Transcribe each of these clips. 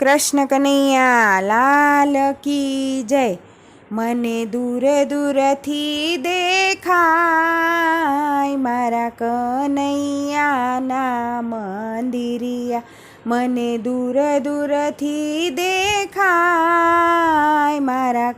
કૃષ્ણ કનૈયા, લાલ કી જય. મને દૂર દૂરથી દેખાય મારા કનૈયાના મંદિરિયા. મને દૂર દૂરથી દેખાય મારા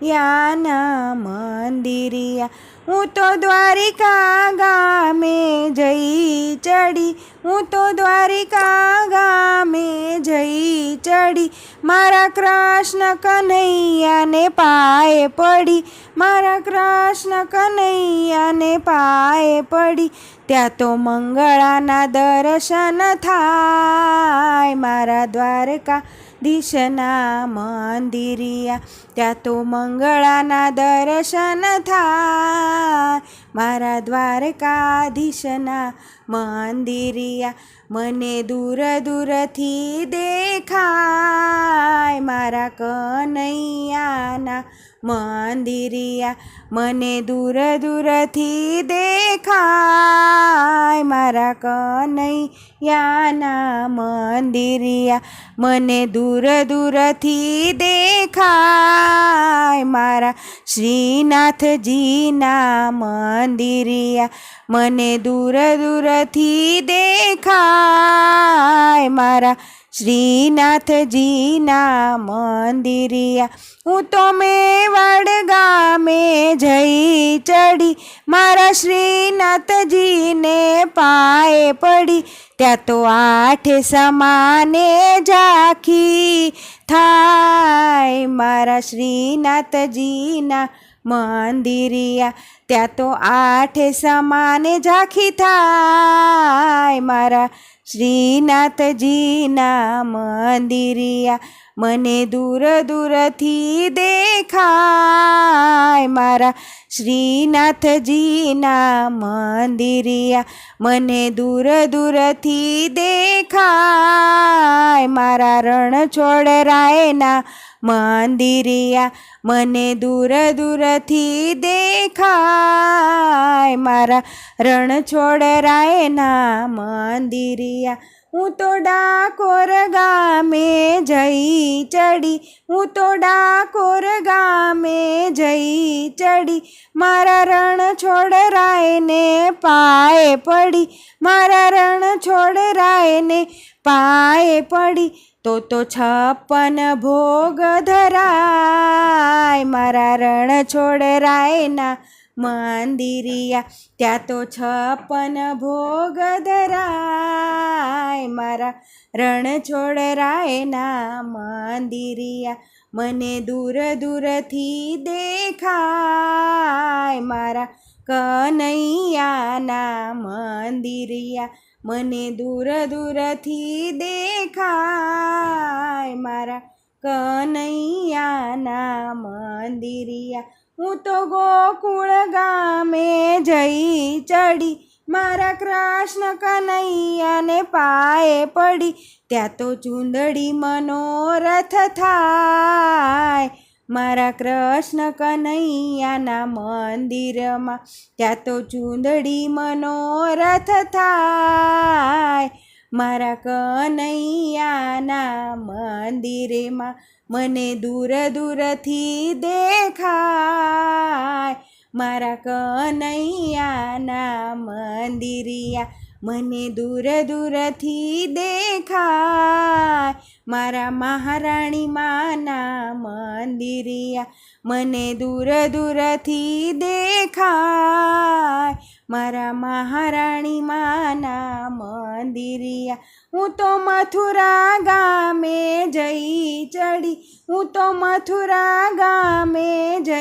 કનૈયાના મંદિરિયા. હું તો દ્વારિકા ગામે જઈ ચડી. હું તો દ્વારિકા ગામે જઈ ચડી. મારા કૃષ્ણ કનૈયાને પાએ પડી. મારા કૃષ્ણ કનૈયાને પાએ પડી. ત્યાં તો મંગળાના દર્શન થાય મારા દ્વારકા. દિશના મંદિરિયા ત્યાં તો મંગળાના દર્શન થાય મારા દ્વારકાધીશના મંદિરિયા મને દૂર દૂરથી દેખાય. મારા કનૈયાના મંદિરિયા મને દૂર દૂરથી દેખાય. મારા કનૈયાના મંદિરિયા મને દૂર દૂરથી દેખાય. મારા શ્રીનાથજીના મંદિરિયા મને દૂર દૂરથી દેખાય મારા શ્રીનાથજીના મંદિરિયા. હું તો મેવાડ ગામે જઈ ચડી. મારા શ્રીનાથજીને પાએ પડી. ત્યાં તો આઠે સમાને ઝાંખી થાય. મારા શ્રીનાથજીના મંદિરિયા, ત્યાં તો આઠે સમાને ઝાંખી થાય. મારા શ્રીનાથજીના મંદિરિયા મને દૂર દૂરથી દેખાય મારા શ્રીનાથજીના મંદિરિયા મને દૂર દૂરથી દેખાય મારા રણછોડરાયના મંદિરિયા મને દૂર દૂરથી દેખાય. મારા રણછોડરાયના મંદિરિયા હું તો ડાકોર ગામે જઈ ચડી, હું તો ડાકોર ગામે જઈ ચડી. મારા રણ છોડ રાયને પાએ પડી, મારા રણ છોડ રાયને પાએ પડી. તો તો છપ્પન ભોગ ધરાય મારા રણ છોડ રાયના મંદિરિયા. ત્યાં તો છપ્પન ભોગ ધરાય મારા રણ છોડરાયના માંદિરિયા મને દૂર દૂરથી દેખાય મારા કનૈયાના મંદિરિયા મને દૂર દૂરથી દેખાય મારા કનૈયાના મંદિરિયા હું તો ગોકુળ ગામે જઈ ચડી મારા કૃષ્ણ કનૈયાને પાએ પડી, ત્યાં તો ચૂંદડી મનોરથ થાય. મારા કૃષ્ણ કનૈયાના મંદિરમાં, ત્યાં તો ચૂંદડી મનોરથ થાય. મારા કનૈયાના મંદિરેમાં મને દૂર દૂરથી દેખાય. મારા કનૈયાના મંદિરિયા મને દૂર દૂરથી દેખાય. મારા મહારાણી માના મંદિરિયા મને દૂર દૂરથી દેખાય. મારા મહારાણી માના મંદિરિયા, હું તો મથુરા ગામે જઈ ચડી. હું તો મથુરા ગામે જઈ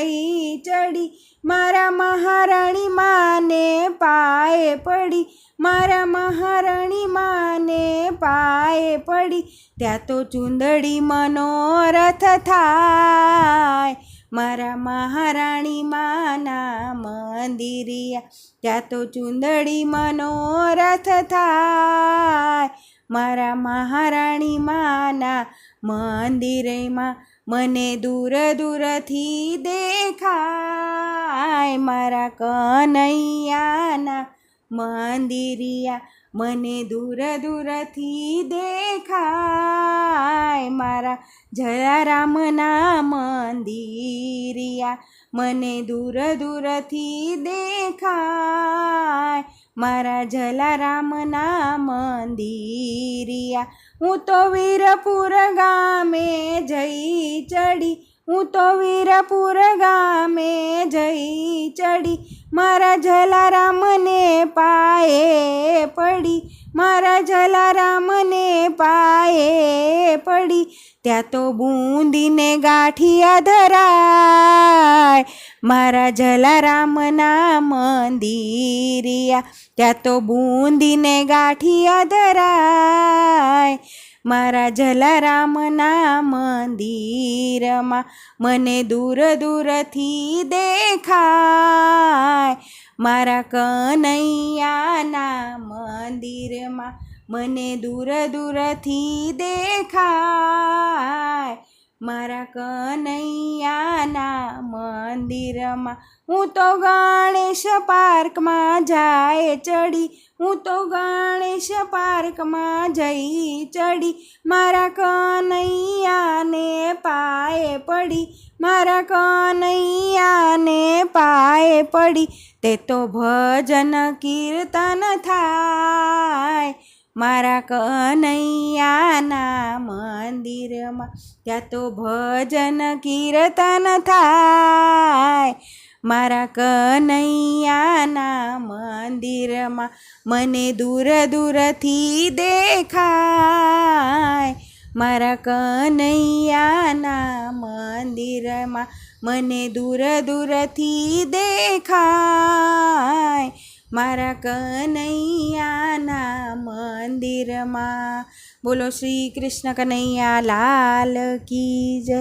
ચડી મારા મહારાણી માને પાએ પડી. મારા મહારાણી માને પાએ પડી. ત્યાં તો ચુંદડી મનોરથ થાય. મારા મહારાણી માના મંદિરિયા. ત્યાં તો ચુંદડી મનોરથ થાય. મારા મહારાણી માના મંદિરેમાં મને દૂર દૂરથી દેખાય મારા કનૈયાના મંદિરિયા. મને દૂર દૂરથી દેખાય મારા જલારામના મંદિરિયા. મને દૂર દૂરથી દેખાય મારા જલારામના મંદિરિયા હું તો વીરપુર ગામે જઈ ચડી. હું તો વીરપુર ગામે જઈ ચડી. મારા જલારામને પાયે પડી. મારા જલારામને પાયે પડી. ત્યાં તો બૂંદીને ગાંઠિયા ધરાય. મારા જલારામના મંદિરિયા. ત્યાં તો બૂંદીને ગાંઠિયા ધરાય. મારા જલારામના મંદિરમાં મને દૂર દૂરથી દેખાય. મારા કનૈયાના મંદિરમાં મને દૂર દૂરથી દેખાય. મારા કનૈયાના મંદિરમાં. હું તો ગણેશ પાર્કમાં જાય ચડી. હું તો ગણેશ પાર્કમાં જઈ ચડી. મારા કનૈયાને પાયે પડી. મારા કનૈયાને પાયે પડી. તે તો ભજન કીર્તન થાય. મારા કનૈયાના મંદિરમાં ત્યાં તો ભજન કીર્તન થાય. મારા કનૈયાના મંદિરમાં મને દૂર દૂરથી દેખાય. મારા કનૈયાના મંદિરમાં મને દૂર દૂરથી દેખાય. મારા કનૈયાના મંદિરમાં. બોલો શ્રી કૃષ્ણ કનૈયા, લાલ કી જય.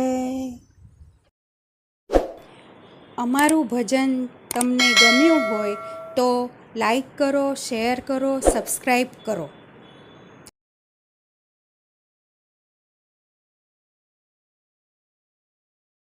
અમારું ભજન તમને ગમ્યું હોય તો લાઈક કરો, શેર કરો, સબસ્ક્રાઈબ કરો.